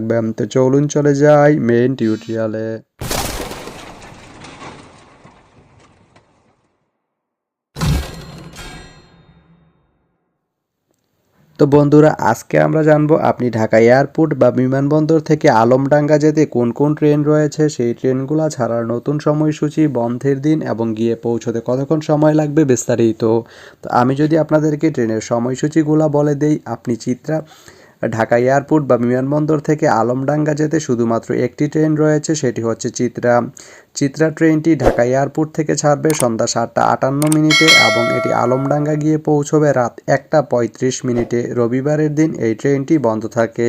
থাকবেন তো চলুন চলে যাই মেইন টিউটোরিয়ালে তো বন্ধুরা, আজকে আমরা জানব আপনি ঢাকা এয়ারপোর্ট বা বিমানবন্দর থেকে আলমডাঙ্গা যেতে কোন কোন ট্রেন রয়েছে? সেই ট্রেনগুলো ছাড়ার নতুন সময়সূচি, বন্ধের দিন এবং গিয়ে পৌঁছতে কতক্ষণ সময় লাগবে বিস্তারিত। তো আমি যদি আপনাদেরকে ট্রেনের সময়সূচিগুলো বলে দেই, আপনি চিত্রা ঢাকা এয়ারপোর্ট বা বিমানবন্দর থেকে আলমডাঙ্গা যেতে শুধুমাত্র একটি ট্রেন রয়েছে, সেটি হচ্ছে চিত্রা। চিত্রা ট্রেনটি ঢাকা এয়ারপোর্ট থেকে ছাড়বে সন্ধ্যা সাতটা আটান্ন মিনিটে এবং এটি আলমডাঙ্গা গিয়ে পৌঁছবে রাত একটা পঁয়ত্রিশ মিনিটে। রবিবারের দিন এই ট্রেনটি বন্ধ থাকে।